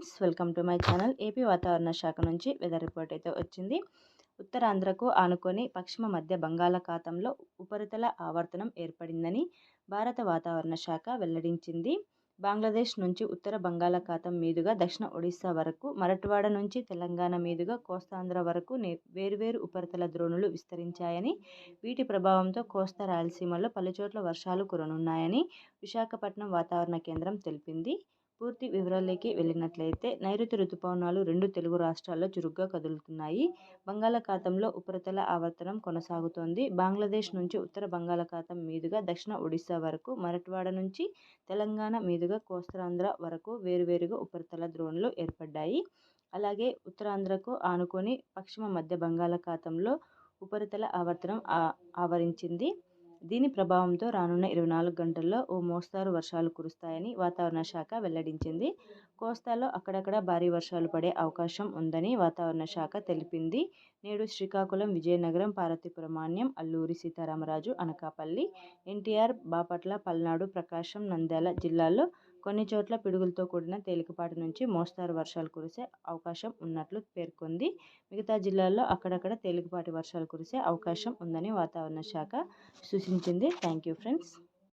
Welcome to my channel. AP వాతావరణ శాఖ నుంచి వెదర్ రిపోర్ట్ అయితే వచ్చింది. ఉత్తరాంధ్రకు ఆనుకొని పశ్చిమ మధ్య బంగాళాఖాతంలో ఉపరితల ఆవర్తనం ఏర్పడిందని భారత వాతావరణ శాఖ వెల్లడించింది. బంగ్లాదేశ్ నుంచి ఉత్తర బంగాళాఖాతం మీదుగా దక్షిణ ఒడిశా వరకు మరట్వాడ నుంచి తెలంగాణ మీదుగా కోస్తాంధ్ర వరకు వేర్వేరు ఉపరితల ద్రోణులు విస్తరించాయని వీటి ప్రభావంతో కోస్తా రాయలసీమలో పలుచోట్ల వర్షాలు కురనున్నాయని విశాఖపట్నం వాతావరణ కేంద్రం తెలిపింది. పూర్తి వివరాల్లోకి వెళ్ళినట్లయితే నైరుతి రుతుపవనాలు రెండు తెలుగు రాష్ట్రాల్లో చురుగ్గా కదులుతున్నాయి. బంగాళాఖాతంలో ఉపరితల ఆవర్తనం కొనసాగుతోంది. బంగ్లాదేశ్ నుంచి ఉత్తర బంగాళాఖాతం మీదుగా దక్షిణ ఒడిశా వరకు మరట్వాడ నుంచి తెలంగాణ మీదుగా కోస్తాంధ్ర వరకు వేరువేరుగా ఉపరితల ద్రోణులు ఏర్పడ్డాయి. అలాగే ఉత్తరాంధ్రకు ఆనుకొని పశ్చిమ మధ్య బంగాళాఖాతంలో ఉపరితల ఆవర్తనం ఆవరించింది. దీని ప్రభావంతో రానున్న ఇరవై నాలుగు గంటల్లో ఓ మోస్తారు వర్షాలు కురుస్తాయని వాతావరణ శాఖ వెల్లడించింది. కోస్తాలో అక్కడక్కడ భారీ వర్షాలు పడే అవకాశం ఉందని వాతావరణ శాఖ తెలిపింది. నేడు శ్రీకాకుళం విజయనగరం పార్వతీపురమాన్యం అల్లూరి సీతారామరాజు అనకాపల్లి ఎన్టీఆర్ బాపట్ల పల్నాడు ప్రకాశం నంద్యాల జిల్లాల్లో కొన్ని చోట్ల పిడుగులతో కూడిన తేలికపాటి నుంచి మోస్తారు వర్షాలు కురిసే అవకాశం ఉన్నట్లు పేర్కొంది. మిగతా జిల్లాల్లో అక్కడక్కడ తేలికపాటి వర్షాలు కురిసే అవకాశం ఉందని వాతావరణ శాఖ సూచించింది. Thank you friends.